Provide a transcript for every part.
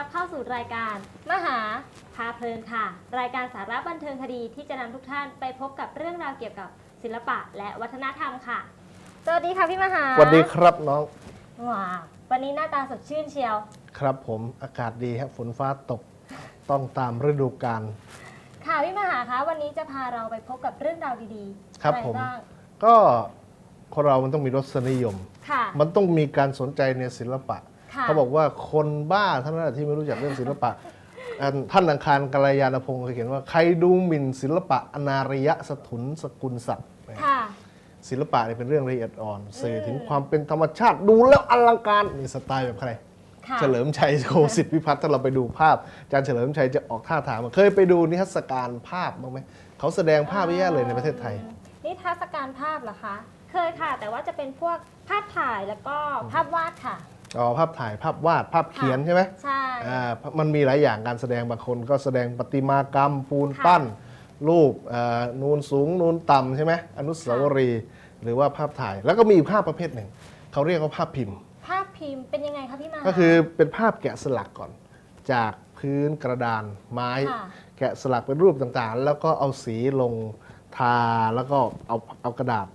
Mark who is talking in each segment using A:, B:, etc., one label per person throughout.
A: รับเข้าสู่รายการมหาพาเพลินค่ะ รายการสาระบันเทิงคดีที่จะนำทุกท่านไปพบกับเรื่องราวเกี่ยวกับศิลปะและวัฒนธรรมค่ะ สวัสดีค่ะพี่มหา
B: สวัสดีครับน้อง
A: ว้าววันนี้หน้าตาสดชื่นเชียว
B: ครับผมอากาศดีครับฝนฟ้าตกต้องตามฤดูกาล
A: ค่ะพี่มหาคะวันนี้จะพาเราไปพบกับเรื่องราวดีๆ
B: ครับ
A: อะไผ
B: ม
A: บ้าง
B: ก็คนเรามันต้องมีรสนิยม
A: ค่ะ
B: มันต้องมีการสนใจในศิลปะ
A: ค่ะ
B: เขาบอกว่าคนบ้าเท่านั้นแหละที่ไม่รู้จักเรื่องศิลปะอันท่านอังคารกัลยาณพงศ์เคยเขียนว่าใครดูหมิ่นศิลปะอนารยะสถุนสกุลศักดิ์
A: ค่ะ
B: ศิลปะเนี่ยเป็นเรื่องละเอียดอ่อนสื่อถึงความเป็นธรรมชาติดูแล้วอลังการนี่สไตล์แบบใคร
A: ค่ะ
B: เฉลิมชัยโคสิทธิพิพัฒน์ถ้าเราไปดูภาพอาจารย์เฉลิมชัยจะออกท่าทางมาเคยไปดูนิทรรศการภาพบ้างไหมเขาแสดงภาพเยอะแยะเลยในประเทศไทย
A: นิทรรศการภาพเหรอคะ เคยค่ะ แต่ว่าจะเป็นพวกภาพถ่ายแล้วก็ภาพวาดค่ะ
B: อ๋อภาพถ่ายภาพวาดภาพเขียนใช่ไหม
A: ใช่
B: อ่ามันมีหลายอย่างการแสดงบางคนก็แสดงประติมากรรมปูน
A: ค่ะ
B: ปั้น รูปเอ่อนูนสูงนูนต่ำใช่ไหมอนุสาวรีย์หรือว่าภาพถ่าย แล้วก็มีอีกภาพประเภทหนึ่งเขาเรียกว่าภาพพิมพ์
A: ภาพพิมพ์เป็นยังไงคะพี่มหา
B: ก็คือเป็นภาพแกะสลักก่อน จากพื้นกระดานไม้
A: ค่ะ
B: แกะสลักเป็นรูปต่างๆ แล้วก็เอาสีลงทาแล้วก็เอาเอากระดาษ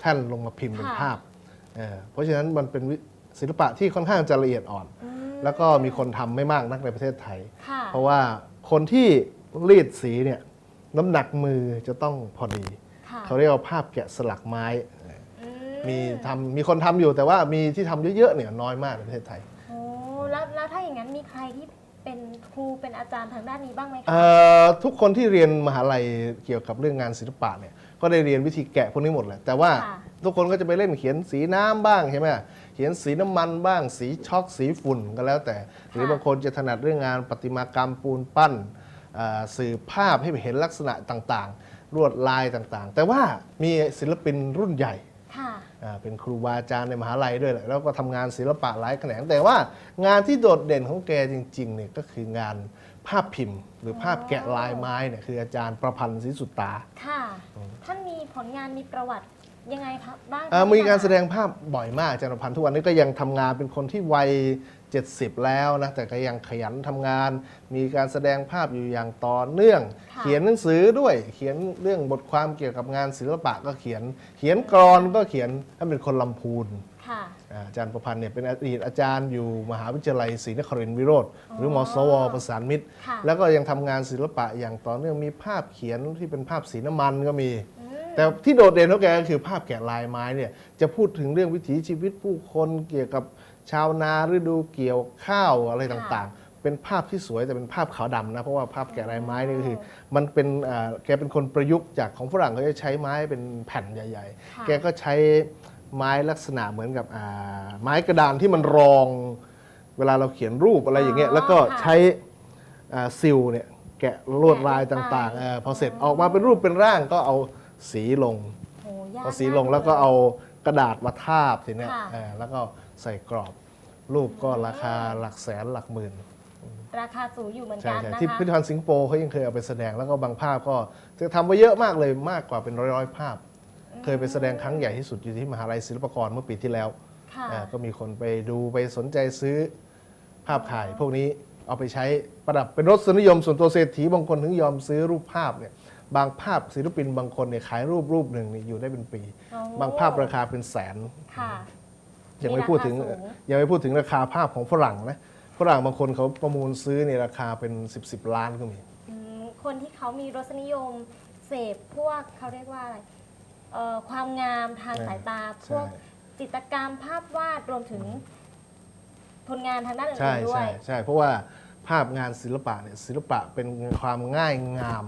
B: แท่นลงมาพิมพ์เป็น
A: ค่ะ
B: ภาพเออเพราะฉะนั้นมันเป็นวิ ศิลปะที่ค่อนข้างจะละเอียดอ่อน
A: อืม
B: แล้วก็มีคนทำไม่มากนักในประเทศไทย
A: ค่ะ
B: เพราะว่าคนที่รีดสีเนี่ยน้ำหนักมือจะต้องพอดี
A: ค่ะ
B: เขาเรียกว่าภาพแกะสลักไม้
A: อื
B: มีทำมีคนทำอยู่แต่ว่ามีที่ทำเยอะๆเนี่ยน้อยมากในประเทศไทย
A: โอ้แล้วแล้วถ้าอย่างนั้นมีใครที่เป็นครูเป็นอาจารย์ทางด้านนี้บ้างไหมคะ
B: เอ่อทุกคนที่เรียนมหาลัยเกี่ยวกับเรื่องงานศิลปะเนี่ยก็ได้เรียนวิธีแกะพวกนี้หมดแหละแต่ว่า
A: ค่ะ
B: ทุกคนก็จะไปเล่นเขียนสีน้ำบ้างใช่ไหม เขียนสีน้ำมันบ้าง สีช็อกสีฝุ่นก็แล้วแต่ หรือบางคนจะถนัดเรื่องงานประติมากรรมปูนปั้นเอ่อสื่อภาพให้เห็นลักษณะต่างๆลวดลายต่างๆ แต่ว่ามีศิลปินรุ่นใหญ่
A: ค่ะ
B: อ่าเป็นครูบาอาจารย์ในมหาลัยด้วยแหละแล้วก็ทำงานศิลปะหลายแขนงแต่ว่างานที่โดดเด่นของแกจริงๆเนี่ยก็คืองานภาพพิมพ์ หรือภาพแกะลายไม้เนี่ยคืออาจารย์ประพันธ์ศรีสุตตา
A: ค่ะท่านมีผลงานมีประวัติ ยังไงครับบ้างคะ
B: อ่ามี
A: พี่ห
B: การแสดงภาพบ่อยมากอาจารย์ประพันธ์ทุกวันนี้ก็ยังทำงานเป็นคนที่วัย 70 แล้วนะ แต่ก็ยังขยันทำงาน มีการแสดงภาพอยู่อย่างต่อเนื่อง
A: ค่ะ
B: เขียนหนังสือด้วย เขียนเรื่องบทความเกี่ยวกับงานศิลปะก็เขียน เขียนกรอนก็เขียนท่านเป็นคนลำพูน
A: ค่ะ
B: อ่าอาจารย์ประพันธ์เนี่ยเป็นอดีตอาจารย์อยู่มหาวิทยาลัยศรีนครินทรวิโรธหรือมสว ประสานมิตร
A: ค่ะ
B: แล้วก็ยังทำงานศิลปะอย่างต่อเนื่องมีภาพเขียนที่เป็นภาพสีน้ำมันก็มี
A: อืม
B: แต่ที่โดดเด่นของแกก็คือภาพแกะลายไม้เนี่ยจะพูดถึงเรื่องวิถีชีวิตผู้คนเกี่ยวกับชาวนาฤดูเกี่ยวข้าวอะไรต่างๆ เป็นภาพที่สวยแต่เป็นภาพขาวดำนะเพราะว่าภาพแกะลายไม้นี่ก็คือ มันเป็นอ่าแกเป็นคนประยุกต์จากของฝรั่งเขาจะใช้ไม้เป็นแผ่นใหญ่
A: ค่ะ
B: ๆแกก็ใช้ไม้ลักษณะเหมือนกับอ่าไม้กระดานที่มันรอง เวลาเราเขียนรูปอะไรอย่างเงี้ย
A: อ๋อ
B: แล้วก็
A: ค่ะ
B: ใช้อ่าซิลเนี่ยแกะลวดลายต่างๆเออพอเสร็จออกมาเป็นรูปเป็นร่างก็เอา สีลง
A: โหยาก
B: พอสีลงแล้วก็เอากระดาษมาทาบทีเนี้ย
A: ค่ะ
B: เออแล้วก็ใส่กรอบรูปก็ราคาหลักแสนหลักหมื่น
A: ราคาสูงอยู่เหมือน
B: ใช่
A: กัน
B: ใช่
A: นะ
B: ที่
A: คะ
B: พิพิธภัณฑ์สิงคโปร์เขายังเคยเอาไปแสดงแล้วก็บางภาพก็จะทำไว้เยอะมากเลยมากกว่าเป็นร้อยๆภาพ เคยไปแสดงครั้งใหญ่ที่สุดอยู่ที่มหาลัยศิลปากรเมื่อปีที่แล้ว
A: ค่ะ
B: เออก็มีคนไปดูไปสนใจซื้อภาพถ่าย พวกนี้เอาไปใช้ประดับเป็นรสนิยมส่วนตัวเศรษฐีบางคนถึงยอมซื้อรูปภาพเนี่ย บางภาพศิลปินบางคนเนี่ยขายรูปรูปหนึ่งเนี่ยอยู่ได้เป็นปี
A: โอ้
B: บางภาพราคาเป็นแสน
A: ค่ะ
B: ยังไม่พูดถึง
A: มีราคาสูง
B: ยังไม่พูดถึงราคาภาพของฝรั่งนะฝรั่งบางคนเขาประมูลซื้อในราคาเป็น 10บสล้านก็มี
A: อืมคนที่เขามีรสนิยมเสพพวกเขาเรียกว่าอะไรเอ่อความงามทาง
B: เออ
A: สายตา พ
B: ใช่
A: วกจิตรกรรมภาพวาดรวมถึงผลงานทางด้านอื่
B: ใช่
A: นๆด้ว
B: ใช่
A: ย
B: ใช่เพราะว่าภาพงานศิลปะเนี่ยศิลปะเป็นความง่ายงาม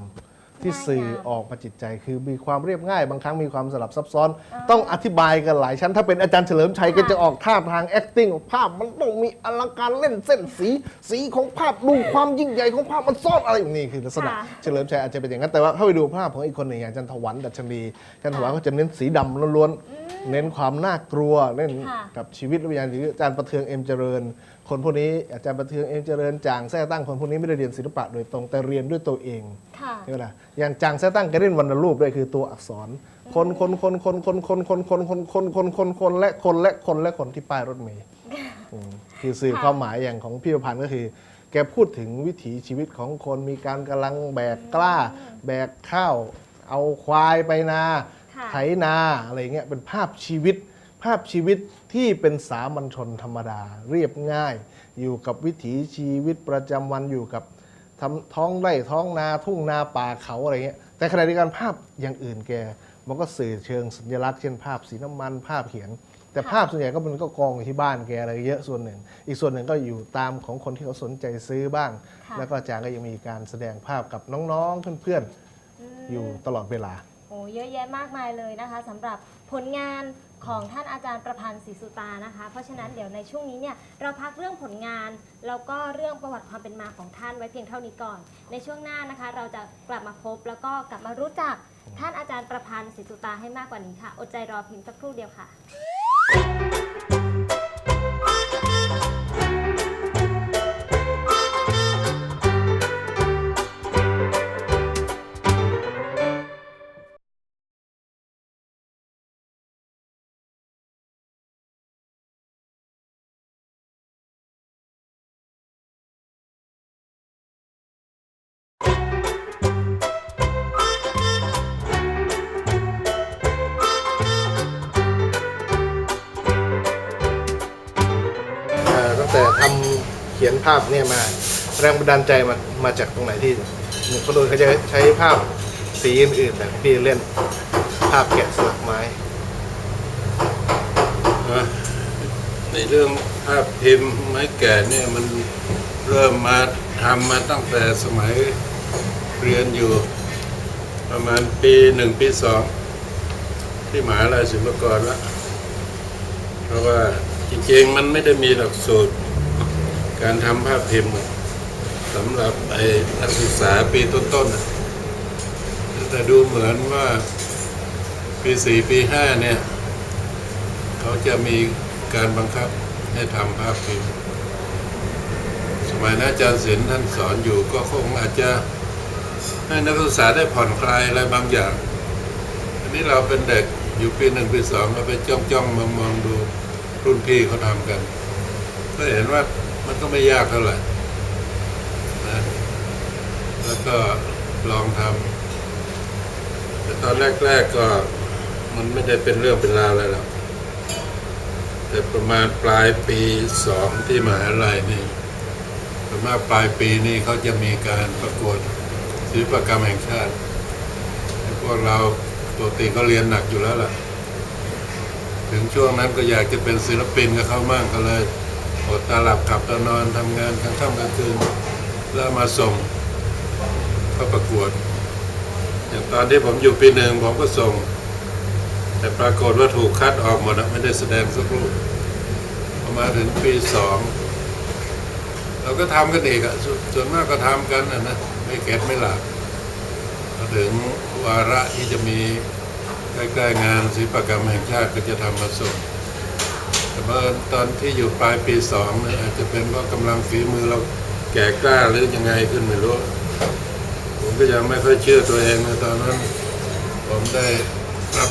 B: ที่
A: ง่ายงาม
B: สื่อออกมาจิตใจ คือมีความเรียบง่าย บางครั้งมีความสลับซับซ้อน
A: อ่า
B: ต้องอธิบายกันหลายชั้น ถ้าเป็นอาจารย์เฉลิมชัย
A: ค่ะ
B: ก็จะออกท่าทาง acting ภาพมันต้องมีอลังการเล่นเส้นสี สีของภาพดูความยิ่งใหญ่ของภาพมันซ่อนอะไรอย่างนี้คือลักษณะ
A: ค่ะ
B: เฉลิมชัยอาจจะเป็นอย่างนั้นแต่ว่าถ้าไปดูภาพของอีกคนหนึ่งอย่างอาจารย์ถวันดัชนีอาจารย์ถวันก็จะเน้นสีดำล้วนๆเน้นความน่ากลัวเน้น
A: ค่ะ
B: กับชีวิตวิญญาณหรืออาจารย์ประเทืองเอ็มเจริญ คนพวกนี้อาจารย์ประเทืองเอ็มเจริญจางแท้ตั้งคนพวกนี้ไม่ได้เรียนศิลปะโดยตรงแต่เรียนด้วยตัวเอง
A: ค่ะ
B: ใช่ไหมล่ะอย่างจางแท้ตั้งก็เล่นวรรณรูปด้วยคือตัวอักษร คนคนคนคนคนคนคนคนคนคนคนคนคนและคนและคนและคนที่ป้ายรถเมล์อืมคือสื่อ
A: ค่ะ
B: ความหมายอย่างของพี่ประพันธ์ก็คือ แกพูดถึงวิถีชีวิตของคนมีการกำลังแบกกล้า แบกข้าว เอาควายไปนา
A: ค่ะ
B: ไถนาอะไรเงี้ยเป็นภาพชีวิต ภาพชีวิต ที่เป็นสามัญชนธรรมดาเรียบง่าย อยู่กับวิถีชีวิตประจำวันอยู่กับทำท้องไร่ท้องนาทุ่งนาป่าเขาอะไรเงี้ยแต่ขณะเดียวกันภาพอย่างอื่นแก มันก็สื่อเชิงสัญลักษณ์เช่นภาพสีน้ำมันภาพเขียน แต่
A: ค่ะ
B: ภาพส่วนใหญ่ก็มันก็กองอยู่ที่บ้านแกอะไรเยอะส่วนหนึ่ง อีกส่วนหนึ่งก็อยู่ตามของคนที่เขาสนใจซื้อบ้าง
A: ค่ะ
B: แล้วก็อาจารย์ก็ยังมีการแสดงภาพกับน้องๆเพื่อน
A: ม
B: ๆอยู่ตลอดเวลา
A: โอ้เยอะแยะมากมายเลยนะคะสำหรับผลงาน ของท่านอาจารย์ประพันธ์ศรีสุตานะคะ เพราะฉะนั้นเดี๋ยวในช่วงนี้เนี่ยเราพักเรื่องผลงาน แล้วก็เรื่องประวัติความเป็นมาของท่านไว้เพียงเท่านี้ก่อน ในช่วงหน้านะคะ เราจะกลับมาพบแล้วก็กลับมารู้จักท่านอาจารย์ประพันธ์ศรีสุตาให้มากกว่านี้ค่ะ อดใจรอเพียงสักครู่เดียวค่ะ
B: ภาพเนี่ยมาแรงบันดาลใจมามาจากตรงไหนที่คนอื่นเขาจะใช้ภาพสีอื่นๆแต่พี่เล่นภาพแกะสลักไม้
C: นะในเรื่องภาพพิมพ์ไม้แก่เนี่ยมันเริ่มมาทำมาตั้งแต่สมัยเรียนอยู่ ประมาณปีหนึ่งปีสองที่มหาลัยศิลปากรละเพราะว่าจริงๆมันไม่ได้มีหลักสูตร การทำภาพพิมพ์สำหรับไอ้นักศึกษาปีต้นๆน่ะแต่ดูเหมือนว่าปีสี่ปีห้าเนี่ย เขาจะมีการบังคับให้ทำภาพพิมพ์ สมัยนั้นอาจารย์ศิลป์ท่านสอนอยู่ก็คงอาจจะให้นักศึกษาได้ผ่อนคลายอะไรบางอย่าง อันนี้เราเป็นเด็กอยู่ปีหนึ่งปีสองเราไปจ้องจ้องมามองดูรุ่นพี่เขาทำกัน ก็เห็นว่า มันก็ไม่ยากเท่าไหร่นะแล้วก็ลองทำแต่ตอนแรก ๆก็มันไม่ได้เป็นเรื่องเป็นราวอะไรหรอกแต่ประมาณปลายปีสองที่มหาลัยนี่ประมาณปลายปีนี้เขาจะมีการประกวดศิลปกรรมแห่งชาติพวกเราปกติก็เรียนหนักอยู่แล้วล่ะ ถึงช่วงนั้นก็อยากจะเป็นศิลปินกับเขามั่งก็เลย อดตาหลับขับตานอนทำงานกลางค่ำกลางคืนแล้วมาส่งเข้าประกวด อย่างตอนที่ผมอยู่ปีหนึ่งผมก็ส่ง แต่ปรากฏว่าถูกคัดออกหมดไม่ได้แสดงสักรูปพอมาถึงปีสองเราก็ทำกันเองอะสวนส่วนมากก็ทำกันอะนะไม่เก็ตไม่หลับพอถึงวาระที่จะมีใกล้ๆงานศิลปกรรมแห่งชาติก็จะทำมาส่ง แต่เมื่อตอนที่อยู่ปลายปีสองเนี่ยอาจจะเป็นเพราะกำลังฝีมือเราแก่กล้าหรือยังไงขึ้นไม่รู้ ผมก็ยังไม่ค่อยเชื่อตัวเองนะตอนนั้น ผมได้รับ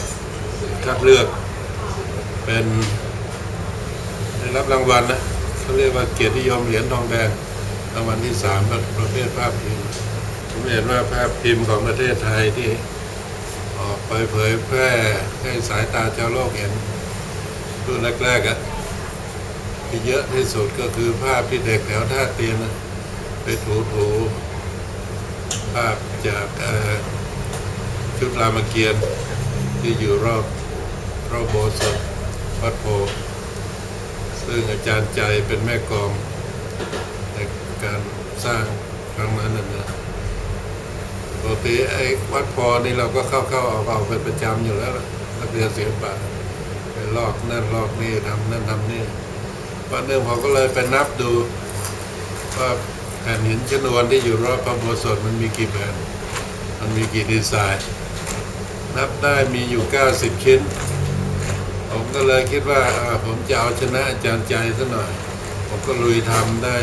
C: คัดเลือกเป็นได้รับรางวัลนะเขาเรียกว่าเกียรตินิยมเหรียญทองแดงรางวัลที่สามประเภทภาพพิมพ์ผมเห็นว่าภาพพิมพ์ของประเทศไทยที่ออกไปเผยแพร่ให้สายตาชาวโลกเห็น รุ่นแรกๆอะที่เยอะที่สุดก็คือภาพที่เด็กแถวท่าเตียนไปถูถูๆภาพจากชุดรามเกียรติที่อยู่รอบรอบโบสถ์วัดโพซึ่งอาจารย์ใจเป็นแม่กองในการสร้างครั้งนั้นนะนะปกติไอ้วัดโพนี่เราก็เข้าเข้าออกออกเป็นประจำอยู่แล้วนักเรียนศิลปะ ลอกนั่นลอกนี่ทำนั่นทำนี่วันหนึ่งผมก็เลยไปนับดูว่าแผ่นหินชนวนที่อยู่รอบพระโบสถมันมีกี่แผ่นมันมีกี่ดีไซน์ นับได้มีอยู่ 90 ชิ้น ผมก็เลยคิดว่าผมจะเอาชนะอาจารย์ใจซะหน่อย ผมก็ลุยทำได้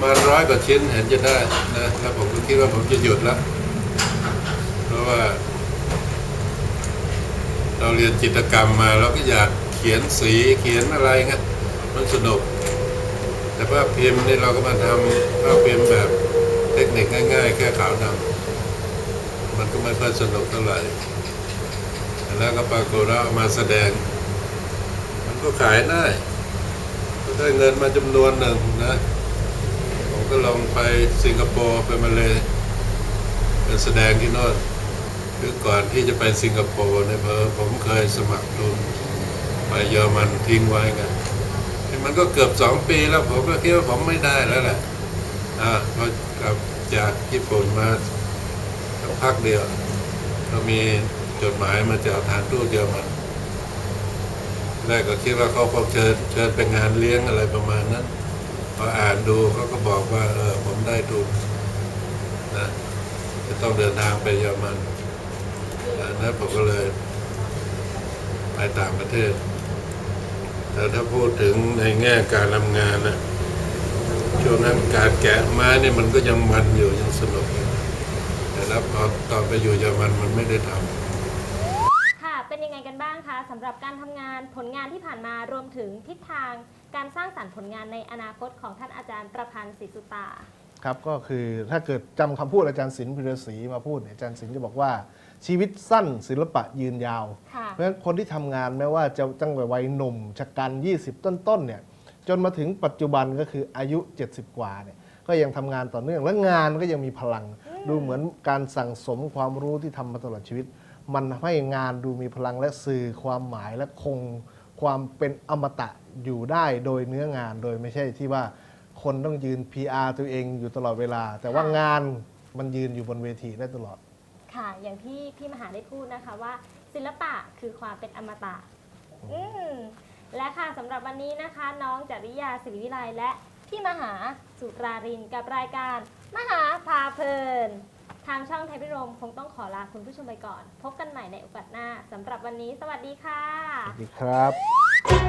C: มาร้อยกว่าชิ้นเห็นจะได้นะแล้วผมก็คิดว่าผมจะหยุดและเพราะว่า เราเรียนจิตรกรรมมาเราก็อยากเขียนสีเขียนอะไรเงี้ยมันสนุก แต่ภาพพิมพ์นี่เราก็มาทำภาพพิมพ์แบบเทคนิคง่าย ๆ แค่ขาวดำมันก็ไม่ค่อยสนุกเท่าไหร่แล้วก็ปรากฏว่ามาแสดง มันก็ขายได้ก็ได้เงินมาจำนวนหนึ่งนะผมก็ลองไปสิงคโปร์ไปมาเลยไปแสดงที่โน่น คือก่อนที่จะไปสิงคโปร์เนี่ยเพอผมเคยสมัครทุนไปเยอรมันทิ้งไว้กันมันก็เกือบสองปีแล้วผมก็คิดว่าผมไม่ได้แล้วแหละอ่าพอกลับจากญี่ปุ่นมาสักพักเดียวก็มีจดหมายมาจากฐานทูตเยอรมันแรกก็คิดว่าเขาคงเชิญเชิญไปงานเลี้ยงอะไรประมาณนั้นพออ่านดูเขาก็บอกว่าเออผมได้ทุนนะจะต้องเดินทางไปเยอรมัน อันนั้นผมก็เลยไปต่างประเทศ แต่ถ้าพูดถึงในแง่การทำงานนะช่วงนั้นการแกะไม้นี่มันก็ยังมันอยู่ยังสนุกอยู่แต่แล้วพอตอนไปอยู่เยอรมันมันไม่ได้ทำ
A: ค่ะ เป็นยังไงกันบ้างคะสำหรับการทำงานผลงานที่ผ่านมารวมถึงทิศทางการสร้างสรรค์ผลงานในอนาคตของท่านอาจารย์ประพันธ์ศรีสุตา
B: ครับก็คือถ้าเกิดจำคำพูดอาจารย์ศิลป์พิรศรีมาพูดเนี่ยอาจารย์ศิลป์จะบอกว่า ชีวิตสั้นศิลปะยืนยาว
A: ค่ะ
B: เพราะฉะนั้นคนที่ทำงานแม้ว่าจะตั้งแต่วัยหนุ่มชะกัน 20 ต้นๆเนี่ยจนมาถึงปัจจุบันก็คืออายุ 70 กว่าเนี่ยก็ยังทำงานต่อเนื่องและงานก็ยังมีพลัง ดูเหมือนการสั่งสมความรู้ที่ทำมาตลอดชีวิต มันให้งานดูมีพลังและสื่อความหมายและคงความเป็นอมตะอยู่ได้โดยเนื้องานโดยไม่ใช่ที่ว่าคนต้องยืน PR ตัวเองอยู่ตลอดเวลา แต่ว่างานมันยืนอยู่บนเวทีได้ตลอด
A: ค่ะ อย่างที่พี่มหาได้พูดนะคะว่า ศิลปะคือความเป็นอมตะอืมและค่ะสำหรับวันนี้นะคะ น้องจริยาศิริวิไลและพี่มหาสุรารินกับรายการ มหาพาเพลิน ทางช่องไทยพิรมคงต้องขอลาคุณผู้ชมไปก่อน พบกันใหม่ในโอกาสหน้าสำหรับวันนี้ สวัสดีค่ะ
B: สวัสดีครับ